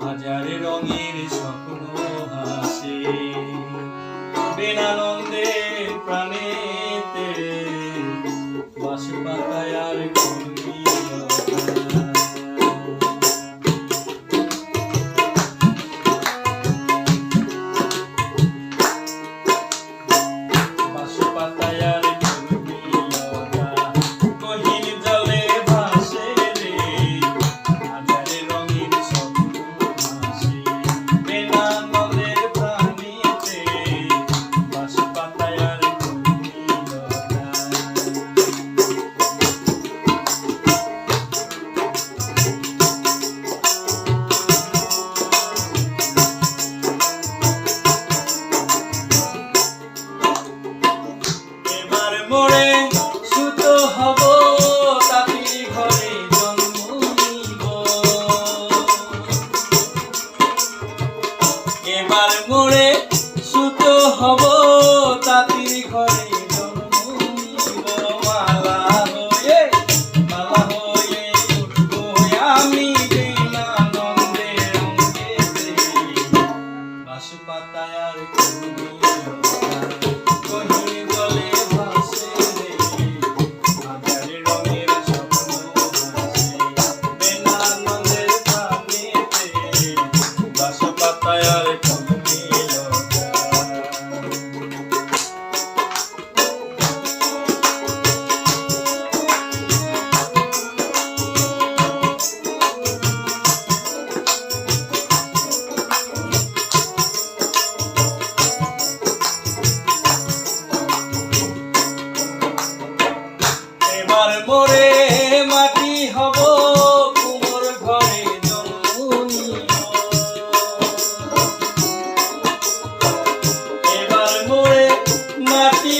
হাজার রঙের স্বপ্ন হাসে বেনানন্দে প্রাণেতে। বাসবা